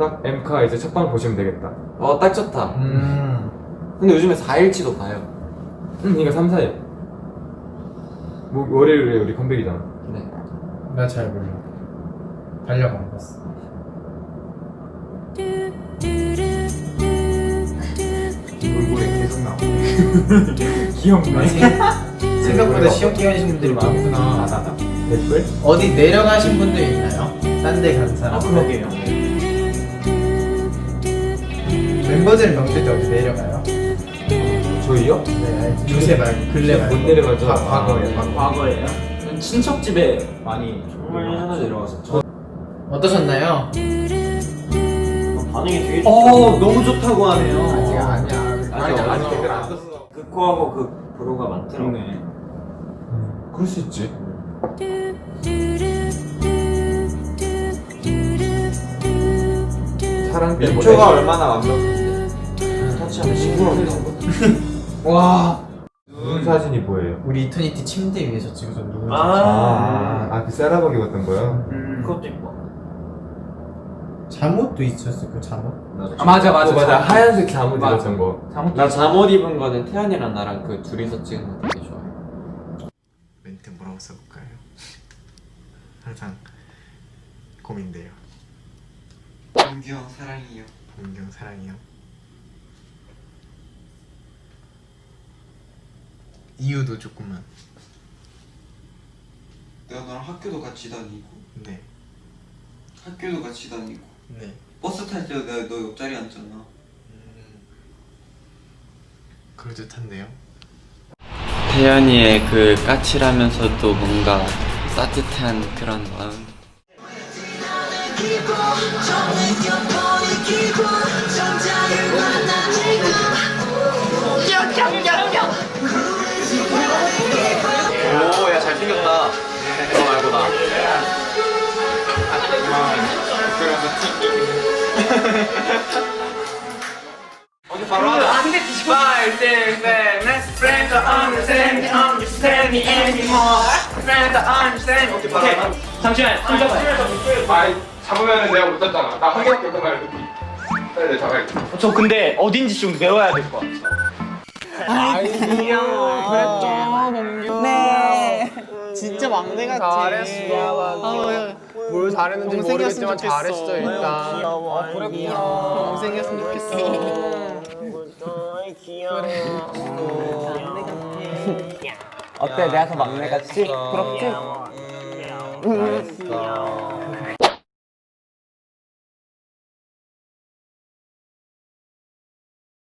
딱 엠카 이제 첫방 보시면 되겠다. 어, 딱 좋다. 음. 근데 요즘에 4일치도 봐요. 응, 그러니까 3, 4일. 뭐 월요일에 우리 컴백이잖아. 네. 나 잘 몰라. 달력 안 봤어. 얼굴에 계속 나와. 귀엽네. 생각보다 시험 기간이신 분들이 많구나. 댓글? 어디 내려가신 분들 있나요? 딴 데 간 사람? 그러게요. 멤버들 명절 때 어디 내려가요? 저희요? 네, 요새 말고 근래 말고. 못 내려가죠. 과- 과거에. 아, 과거. 과거에요? 친척 집에 많이 정말 하나 내려왔었죠. 어떠셨나요? 반응이 되게 어 너무 좋다고 하네요. 아직 아니야. 아직 안 아직 왔어. 댓글 안 썼어. 그 코하고 그 브로가 많더라고. 네. 그럴 수 있지. 사랑 때문에 얼마나 완벽 와. 눈 사진이 뭐예요? 우리 이터니티 침대 위에서 찍어준 누구? 아, 아, 그 세라벅 입었던 거요? 음, 그것도 이뻐. 잠옷도 있었어 그 잠옷? 아, 맞아 어, 맞아. 하얀색 잠옷 맞아. 입었던 거. 나 잠옷 입은 거는 태연이랑 나랑 그 둘이서 찍은 거 되게 좋아해. 멘트 뭐라고 써볼까요? 항상 고민돼요. 형 사랑해요. 본경 사랑해요. 이유도 조금만. 내가 너랑 학교도 같이 다니고 네, 학교도 같이 다니고 네. 버스 탈 때도 내가 너 옆자리 앉잖아 음, 그럴 듯한데요. 태연이의 그 까칠하면서도 뭔가 따뜻한 그런 마음. 오, 야 잘생겼다. 너 말고 나. 어디 바로 하자. 안 돼, 뒤집어. 5, 6, 7, 8. Friends don't understand me, understand me anymore. Friends don't understand me. 오케이. 잠시만, 잠시만. 아, 잡으면 내가 못 잡잖아. 나 한 개밖에 없단 말이야, 느낌. 빨리 내가 잡아야겠다. 저 근데 어딘지 좀 배워야 될 것 같아. 네. 진짜 막내 같아. 잘했어. 뭘 잘했는지 모르겠지만 잘했어 일단. 귀여워. 아, 그랬구나. 동생이었으면 좋겠어. 어때? 내가 더 막내 같지? 부럽지? 잘했어.